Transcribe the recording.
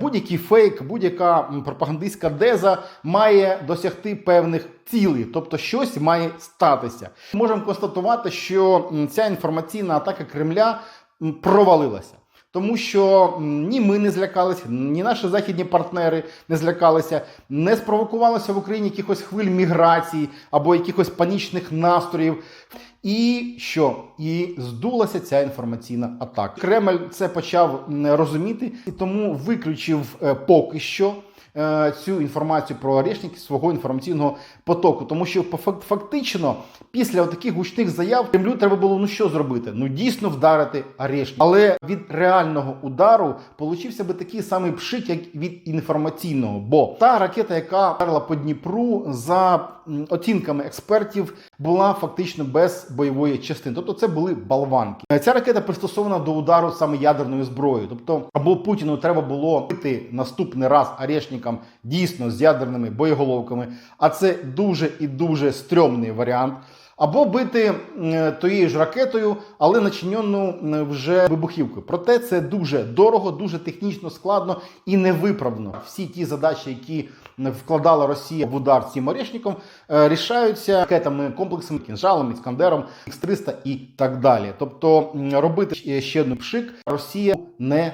Будь-який фейк, будь-яка пропагандистська деза має досягти певних цілей, тобто щось має статися. Можемо констатувати, що ця інформаційна атака Кремля провалилася. Тому що ні ми не злякалися, ні наші західні партнери не злякалися, не спровокувалося в Україні якихось хвиль міграції або якихось панічних настроїв. І що? І здулася ця інформаційна атака. Кремль це почав розуміти і тому виключив е, поки що цю інформацію про орешники свого інформаційного потоку. Тому що фактично після таких гучних заяв Кремлю треба було ну що зробити? Ну дійсно вдарити орешник. Але від реального удару получився би такий самий пшик, як від інформаційного. Бо та ракета, яка вдарила по Дніпру, за оцінками експертів, була фактично без бойової частини. Тобто це були болванки. Е, Ця ракета пристосована до удару саме ядерною зброєю. Тобто, або Путіну треба було наступний раз орешникам дійсно з ядерними боєголовками, а це дуже і дуже стрьомний варіант. Або бити тією ж ракетою, але начинену вже вибухівкою. Проте це дуже дорого, дуже технічно складно і невиправно. Всі ті задачі, які вкладала Росія в удар цим орешником, е, рішаються ракетами, комплексами, кінжалом, іскандером, X-300 і так далі. Тобто робити ще- одну пшик Росія не